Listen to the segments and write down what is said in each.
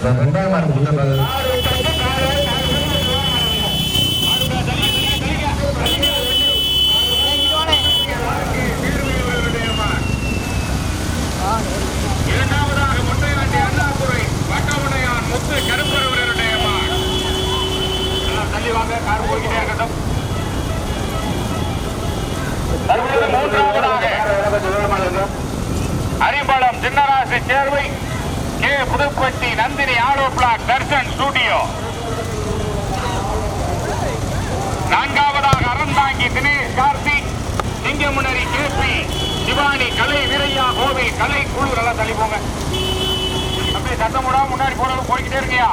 ரெண்டாம் மாடு முதல் இரண்டாவதாக முட்டையாண்டி அண்ணாதுரை வட்டமுடையான் முத்து கருப்பரவருடைய மான் எல்லாம் தள்ளி வாங்க கார் போய்கிட்டே இருக்கட்டும் தற்பொழுது மூன்றாவதாக அரிம்பளம் Chinnarasi Servai Pudupatti Nandhini hollow black Darshan studio. நான்காவதாக அறந்தாங்கி தினேஷ் கார்த்திக் சிங்கமுனரி கேபி சிவானி கலை வீரையா கோவை கலை குழு நல்லா தள்ளி போங்க அப்படியே சத்தம் போடாம முன்னாடி போறது போய்கிட்டே இருக்கியா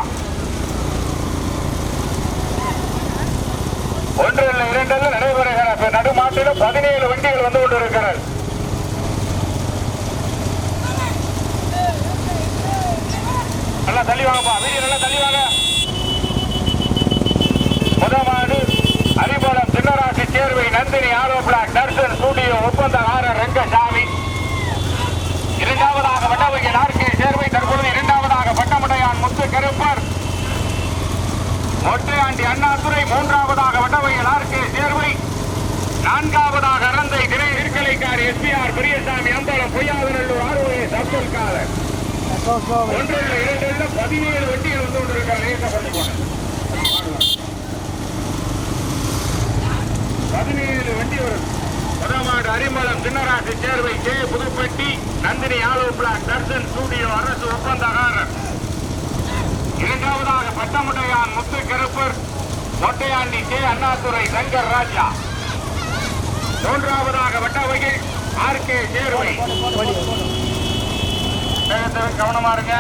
ஒன்று இல்லை இரண்டு இல்லை நடைபெறுகிற நடுமாட்டிலும் பதினேழு வண்டிகள் வந்து கொண்டிருக்கிறார் நல்லா தள்ளி வாங்கப்பா. வீடியோ நல்லா தள்ளி வாங்க. முதமாடு அரிபலம் Chinnarasi Servai Nandhini hollow block Darshan studio ஒப்பந்தக்காரர் ரங்கசாமி இரண்டாவதாக வட்டவகையில் ஆர்கே சேர்வை தற்பொழுது இரண்டாவதாக பட்டமடையான் முத்து கருப்பர். மொட்டையாண்டி அண்ணாதுரை மூன்றாவதாக வட்டவகையில் ஆர்கே சேர்வை. நான்காவதாக அறந்தை திரை இருக்கலைக்கார் S P R Periyasamy Ambalam Poyyavanallur R O S Abdul collar ஒன்றில் இல்லை, இரண்டு பதினேழு வண்டிகள் வந்து கொண்டிருக்கிற நேசப்பட்டு போனேன் பதினேழு வண்டி வரும் முதமாடு Arimalam Chinnarasi Servai K Pudupatti Nandini hollow block Darshan studio அரசு ஒப்பந்தகாரர் இரண்டாவதாக பட்டமுட்டையான் முத்து கருப்பர் மொட்டையாண்டி கே அண்ணாதுரை சங்கர் ராஜா மூன்றாவதாக வட்டவகை ஆர் கே சேர்வை வேகத்தை கவனமா இருங்க.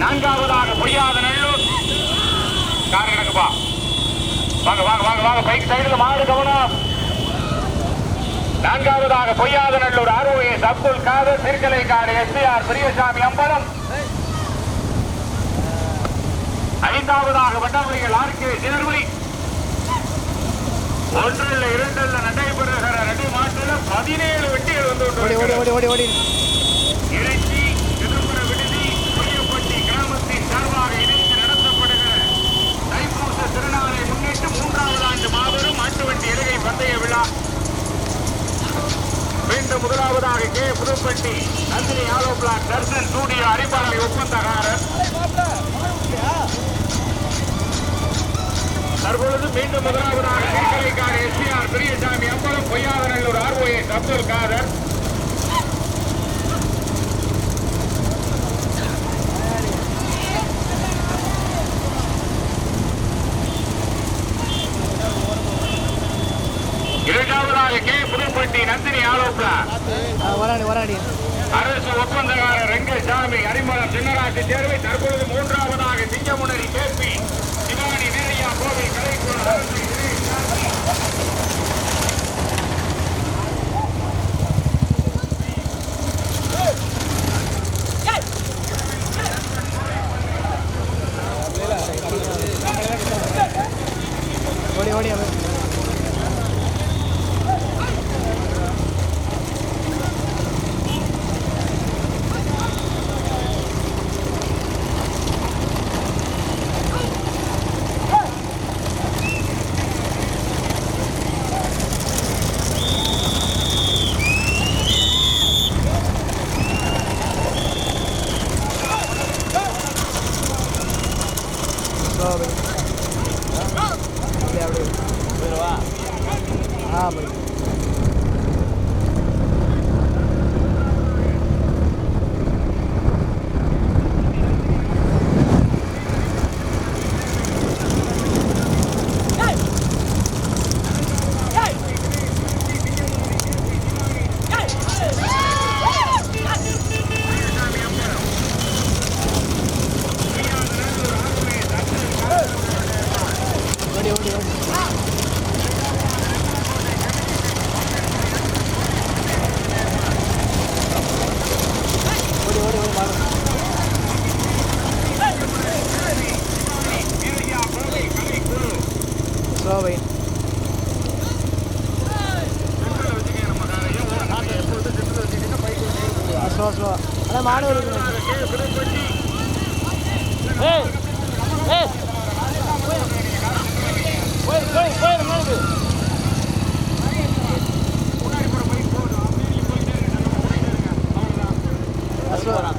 நான்காவதாக பொய்யாத நல்லூர். கார் கிடக்குப்பா வாங்க வாங்க வாங்க வாங்க. பைக் சைடுல மாடு கவனம். நான்காவதாக Poyyathanallur. R O S Abdul Kadar Thirukalaikadu S P R Periyasamy Ambalam. ஐந்தாவதாக வட்டமொழிகள் ஆர்கே கே ஒன்றில் இரண்டில் நடைபெறுகிற நடு மாட்டில் பதினேழு வெட்டிகள் வந்து கொண்டிருக்கிறது. இறைச்சி விதும்பர விடுதி புளியப்பட்டி கிராமத்தின் சார்பாக இணைந்து நடத்தப்படுகிற தைப்பூச திருநாளை முன்னிட்டு மூன்றாவது ஆண்டு மாபெரும் மாட்டு வண்டி இறகை பந்தய விழா மீண்டும் முதலாவதாக K Pudupatti Nandini hollow block Darshan studio அரிபாலை ஒப்பந்தகாரர் தற்பொழுது மீண்டும் முதலாவதாக Thirukalaikadu S P R Periyasamy Ambalam Poyyathanallur R O S Abdul Kadar இரண்டாவதாக கே புதுப்பட்டி நந்தினி வராடி அரசு ஒப்பந்தக்காரர் ரெங்கசாமி அரிமளம் சின்னராசி தேர்வை தற்பொழுது மூன்றாவதாக சிங்கமுனரி கேபி சிவானி வீரையா கோவில் கலைக்குழு அரசு ஓடி ஓடி Eso.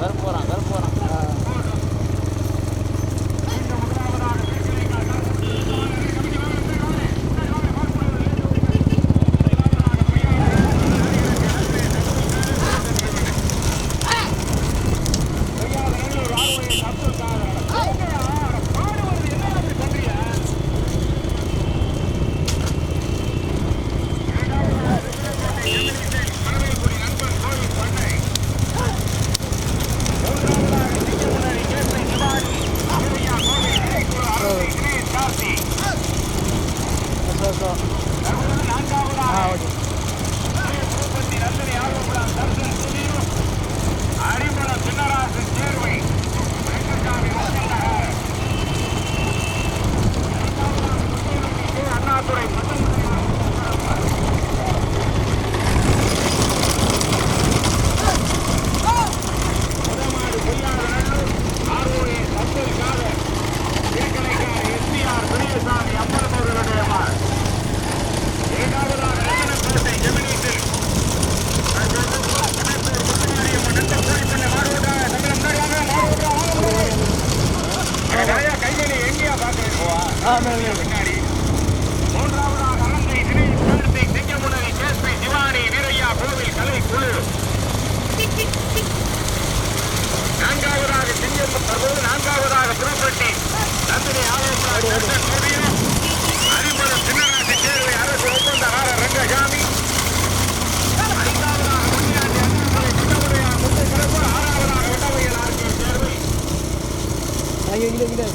இங்கே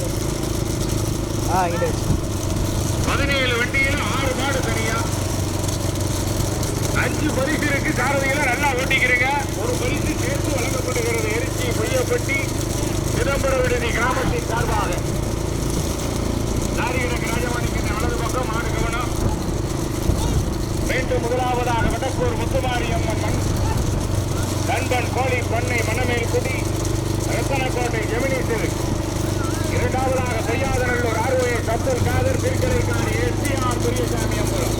ஆ இங்கே பதினேழு வண்டியில் ஆறு மாடு தனியா அஞ்சு பரிசு இருக்கு சாரதிகளை நல்லா ஓட்டிக்கிறீங்க. ஒரு பரிசு சேர்த்து வழங்கப்படுகிறது. எரிச்சி பொய்யப்பட்டி சிதம்பர விடுதி கிராமத்தின் சார்பாக. லாரியிடக்கு ராஜமாணிக்கின்ற வலது பக்கம் மாடு கவனம். மீண்டும் முதலாவதாக வடக்கூர் முத்துமாரியம்மன் மண் நண்பன் கோழி பண்ணை மணமேல் குடி ரத்தனக்கோட்டை ஜெமினிசில் இரண்டாவதாக பொய்யாதநல்லூர் ஆர்ஓஏ சப்தல் Kadar திருக்கலைக்காரி S T R Periyasamy Ambalam.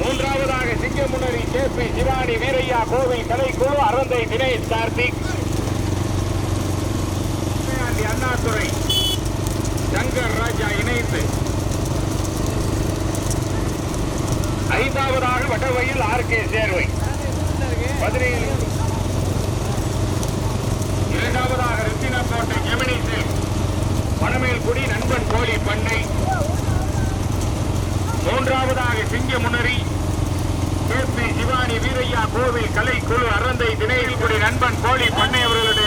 மூன்றாவதாக சிங்கமுனரி கேபி சிவானி வீரையா கோவில் கலைக்குழு அறந்தை தினேஷ் கார்த்திக். அண்ணாதுரை. சங்கர் ராஜா இணைந்து. ஐந்தாவதாக வடவையில் ஆர் கே சேர்வை. பதினேழு இரண்டாவதாக ரத்தினக்கோட்டை ஜெமினி சேல் பனமேல்குடி நண்பன் கோழி பண்ணை. மூன்றாவதாக சிங்க சிங்கமுனரி கேபி சிவானி வீரையா கோவில் கலை குழு அறந்தை தினேல்குடி நண்பன் கோழி பண்ணை அவர்களுடைய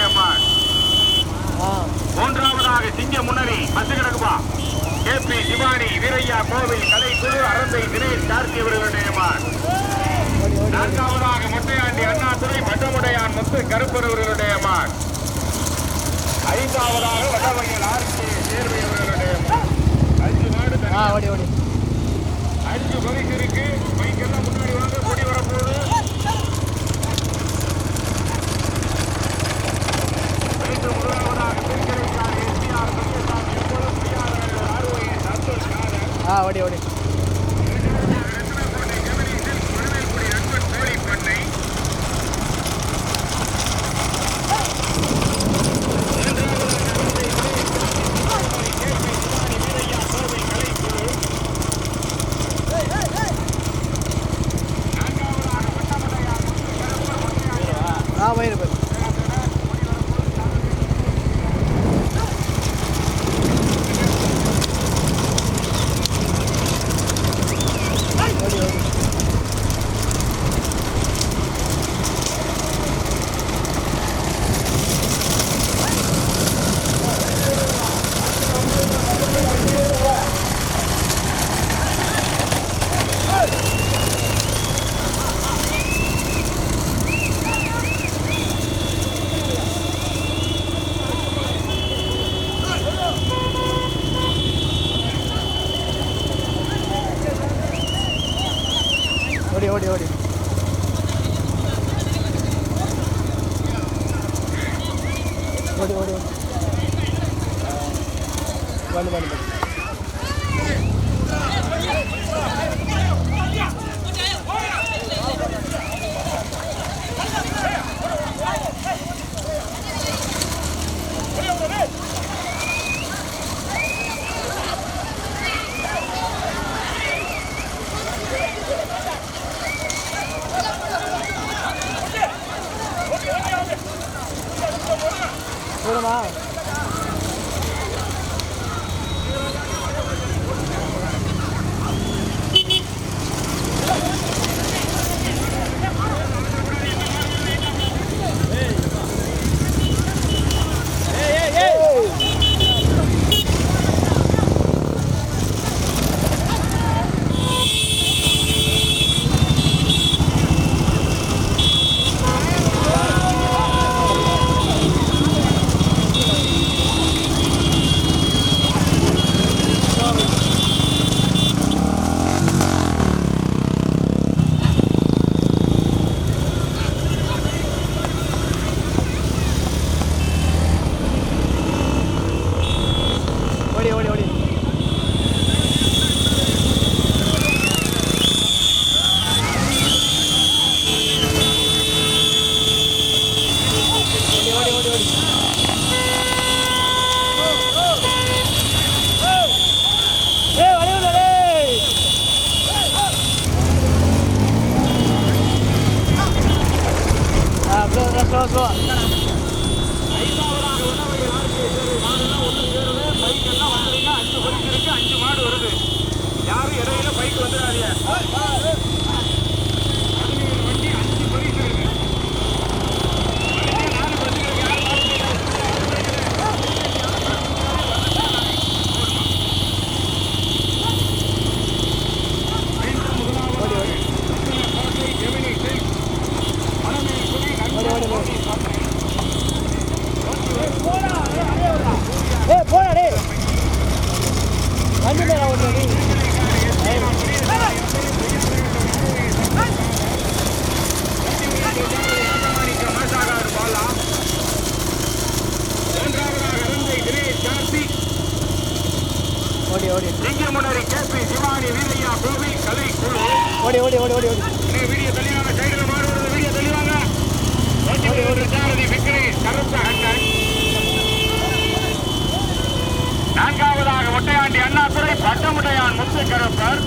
பட்டமுட்டையான் முத்து கருப்பர்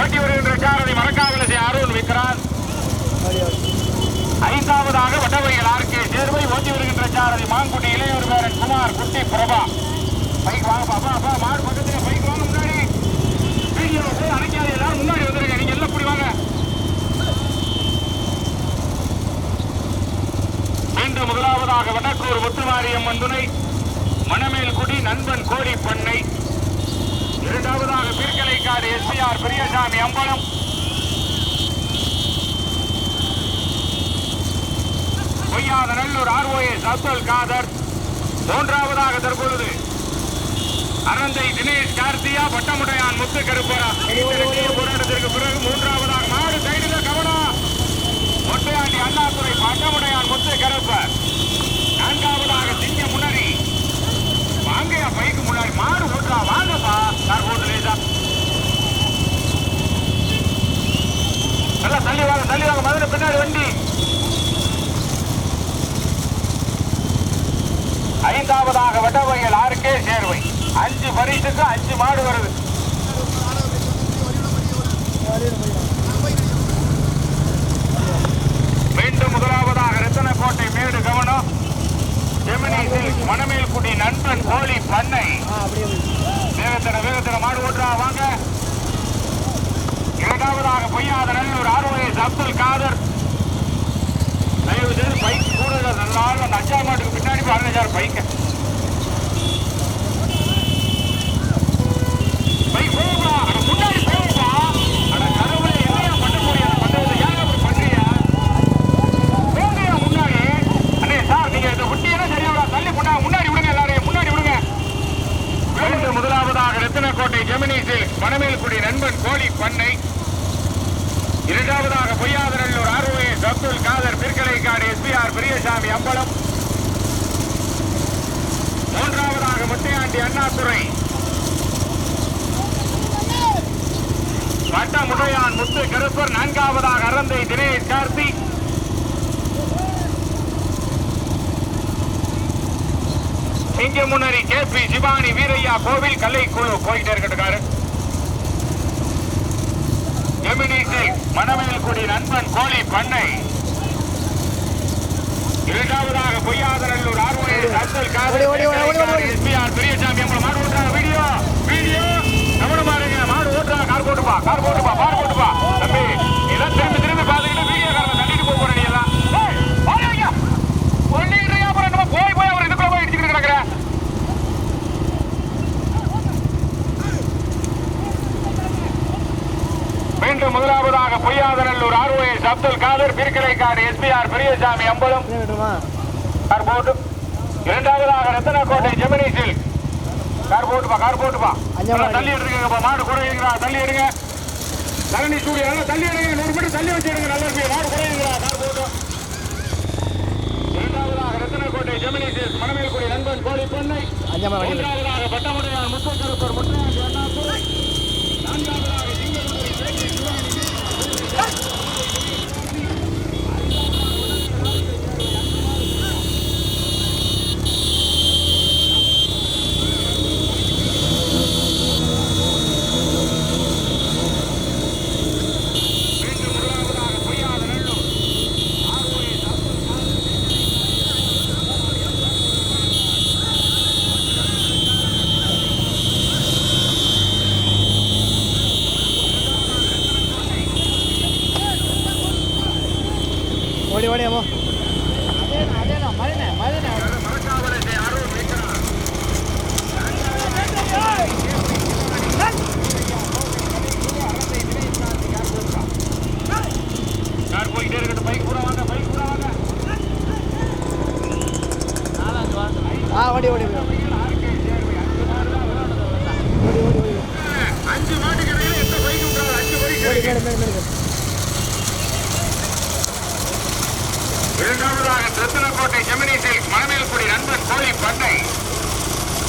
ஓட்டி வருகின்ற சாரதி மரக்காவலசி அருண் விக்ரான் ஓடி ஓடி ஐந்தாவதாக வட்டவையில் ஆர்கே சேர்வை ஓட்டி வருகின்ற சாரதி மாங்குட்டி இளையோர் பேரன் குமார் குட்டி பிரபா. பைக் வாங்க பாப்பா அப்பா மாடு பக்கத்தில் பைக் வாங்க முன்னாடி. வீடியோ போய் அணைக்காத எல்லாரும் முன்னாடி வந்துருங்க. நீங்க எல்லாம் இப்படி வாங்க. மீண்டும் முதலாவதாக வடக்கூர் முத்துமாரியம்மன் துணை. மணமேல்குடி நண்பன் கோடி பண்ணை இரண்டாவதாக பிற்கலைக்காடு எஸ்பிஆர் பெரியசாமி அம்பலம். பொய்யாத நல்லூர் ஆர்ஓஎஸ் அப்துல் காதர். மூன்றாவதாக தற்பொழுது அனந்தை தினேஷ் கார்த்தியா பட்டமுடையான் முத்து கருப்பரா. போராட்டத்திற்கு பிறகு மூன்றாவதாக மாடு சைடில் கவனா. மொட்டையாண்டி அண்ணாதுரை பட்டமுடையான் முத்து கருப்பர். நான்காவதாக சிங்க முன்னணி. வாங்கையா பை மாடு ஓட்டுறா வாங்கப்பா. சார் போட்டு லேசா. நல்லா தள்ளி வாங்க தள்ளி வாங்க. மதுரை பின்னாடி வண்டி. ஐந்தாவதாக வட்டவகையில் ஆறுக்கே சேர்வை. அஞ்சு பரிசுக்கு அஞ்சு மாடு வருது. மீண்டும் முதலாவதாக ரத்தனக்கோட்டை மேடு கவனம். ஜெமினி சில்க் மணமேல்குடி நண்பன் கோழி பண்ணை. வேகத்தன வேகத்தன மாடு ஓட்டுறா வாங்க. இரண்டாவதாக பொய்யாத நல்லூர் ஆர்ஓஎஸ் அப்துல் காதர். தயவு செய்து பைக் கூட நல்லா அந்த அஞ்சா மாட்டுக்கு பின்னாடி சார் பைக்கை. பைக் போகுமா அட கடவுளே என்னையா பண்ண முடியாது பண்ணுறது ஏன் அப்படி பண்றியா போங்கயா முன்னாடி அண்ணே சார் நீங்க இந்த குட்டியெல்லாம் சரியா தள்ளி முன்னா முன்னாடி விடுங்க எல்லாரையும் முன்னாடி விடுங்க மீண்டும் முதலாவதாக ரத்தினக்கோட்டை ஜெமினி சில்க் மணமேல்குடி நண்பன் கோழி பண்ணை. இரண்டாவதாக Poyyathanallur R O S Abdul Kadar பிற்கலைக்காடு S P R Periyasamy Ambalam. மூன்றாவதாக முத்தையாண்டி அண்ணாதுரை. வட்ட முடையான் முத்து கருப்பர் நான்காவதாக அறந்தை தினேஷ் கார்த்தி. இங்க முன்னணி கே பி சிவானி வீரையா கோவில் கல்லை குழு போயிட்டே இருக்கட்டுக்காரு எமினிசி மணமேல்குடி நண்பன் கோழி பண்ணை. இரண்டாவதாக பொய்யாதநல்லூர் ஆர்வலை அப்துல் ஓடி. எஸ்பிஆர் பெரியசாமி நம்மள மாடு ஓட்டுறாங்க வீடியோ வீடியோ. கவனமா இருங்க மாடு ஓட்டுறாங்க கார் போட்டுப்பா கார் போட்டுப்பா கார் போட்டுப்பா. தம்பி எல்லாம் மீண்டும் முதலாவதாக Poyyathanallur R O S Abdul Kadar பிரிக்கலைக்காடு S P R Periyasamy Ambalam. என்ன விட்டுருமா கார் போட்டு. இரண்டாவதாக ரத்தனக்கோட்டை ஜெமினி சில்க் கார் போட்டுப்பா கார் போட்டுப்பா. தள்ளி எடுத்துக்கங்கப்பா மாடு குறையுங்களா தள்ளி எடுங்க. தரணி சூரிய நல்லா தள்ளி எடுங்க நூறு மீட்டர் தள்ளி வச்சிருங்க நல்லா இருக்கு. மாடு குறையுங்களா கார் போட்டும் இரண்டாவதாக ரத்தனக்கோட்டை ஜெமினி சில்க் மணமேல்குடி நண்பன் கோழி பண்ணை மூன்றாவதாக பட்டமுடையார் முத்தக்கருப்பர் முத்தையாண்டி அண்ணாதுரை. நான்காவதாக சிங்கமுடி சேகி சிவானி மீண்டும் முதலாவதாக பொய்யாத நல்லூர் ஆர்ஓஎஸ் அப்துல் காதர் ஓடி ஓடி அம்மா அதேண்ணா அதேண்ணா மறுண்ணே மறுண்ணே மரக்காவலத்தை அருள் வைக்கிறார் கார் போயிட்டே இருக்கட்டும் பைக் கூட வாங்க பைக் கூட வாங்க ஆ ஓடி ஓடி ஓடி ஓடி ஓடி ஓடி அஞ்சு மாட்டுக்கு இடையில எந்த பைக் விட்டாரு அஞ்சு பைக் ஓடி இருக்கு. மேலே மேலே மேலே இரண்டாவதாக திருத்தலக்கோட்டை ஜெமினி சில்க் மணமேல்குடி நண்பன் கோழி பண்ணை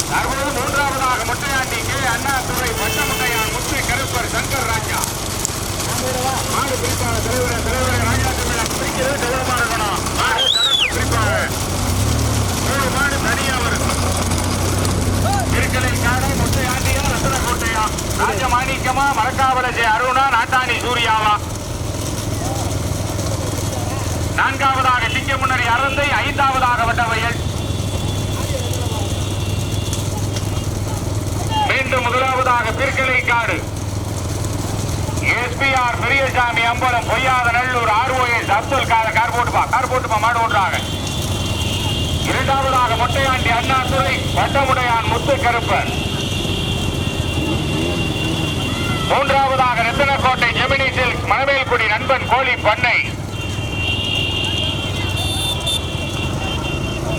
தற்போது மூன்றாவதாக முட்டையாண்டி கே அண்ணாதுரை பட்டமுட்டையான் முத்து கருப்பர் சங்கர் ராஜா மாடு பிரிப்பாளர் தலைவர் தலைவர் ராஜா தமிழ் பிரிக்கிறது கௌரவமா இருக்கணும் மாடு தரப்பு பிரிப்பாளர் மூணு மாடு தனியா வரும் திருக்கலை காடை முட்டையாண்டியா ரத்தனக்கோட்டையா ராஜமாணிக்கமா மரக்காவலஜே அருணா நாட்டாணி சூர்யாவா? நான்காவதாக சிங்கமுன்னரி அறந்தை ஐந்தாவதாக வட்டவையல். மீண்டும் முதலாவதாக Pirkalaikadu. S P R Periyasamy Ambalam Poyyathanallur R O S Abdul car car போட்டுப்பா கார் போட்டுப்பா மாடு ஓட்டுறாங்க. இரண்டாவதாக மொட்டையாண்டி அண்ணாதுரை வட்டமுடையான் முத்து கருப்பன் மூன்றாவதாக ரத்தனக்கோட்டை ஜெமினி சில்க் மணமேல்குடி நண்பன் கோழி பண்ணை.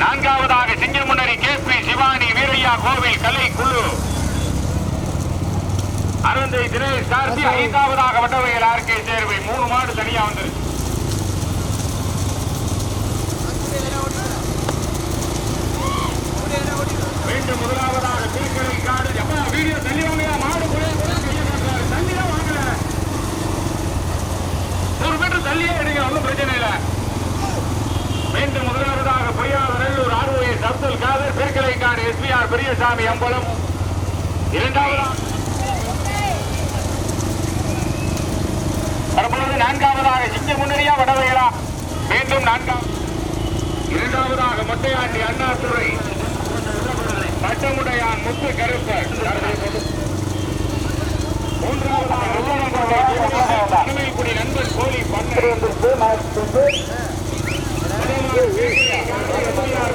நான்காவதாக சிங்கமுன்னரி கே பி சிவானி வீரையா கோவில் கலை குழு. அருந்தை தினேஷ் கார்த்தி ஐந்தாவதாக வட்டவையில் ஆர்கே சேர்வை மூணு மாடு தனியா வந்துருச்சு மீண்டும் முதலாவதாக திருக்கலை காடு. வீடியோ தள்ளி வாங்கயா மாடு கூட கையை காட்டுறாரு தள்ளி தான் வாங்கல நூறு எடுங்க ஒன்றும் பிரச்சனை இல்லை. மீண்டும் முதலாவதாக Poyyathanallur R O S Abdul Kadar பெருக்கலை S P R Periyasamy Ambalam. இரண்டாவதாக தற்பொழுது நான்காவதாக சிங்க முன்னணியா வடவைகளா மீண்டும் நான்காம் இரண்டாவதாக மொட்டையாண்டி அண்ணாதுரை. பட்டமுடையான் முத்து கருப்பர். மூன்றாவதாக உருவனங்கோட்டை திருமலைக்குடி நண்பன் கோழி பண்ணை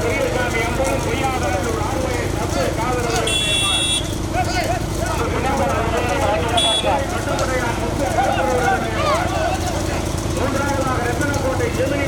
பெரியசாமி அம்பலம் பொய்யாத நெல்லூர் ஆர்ஓஎஸ் ரத்தனக்கோட்டை ஜெமினி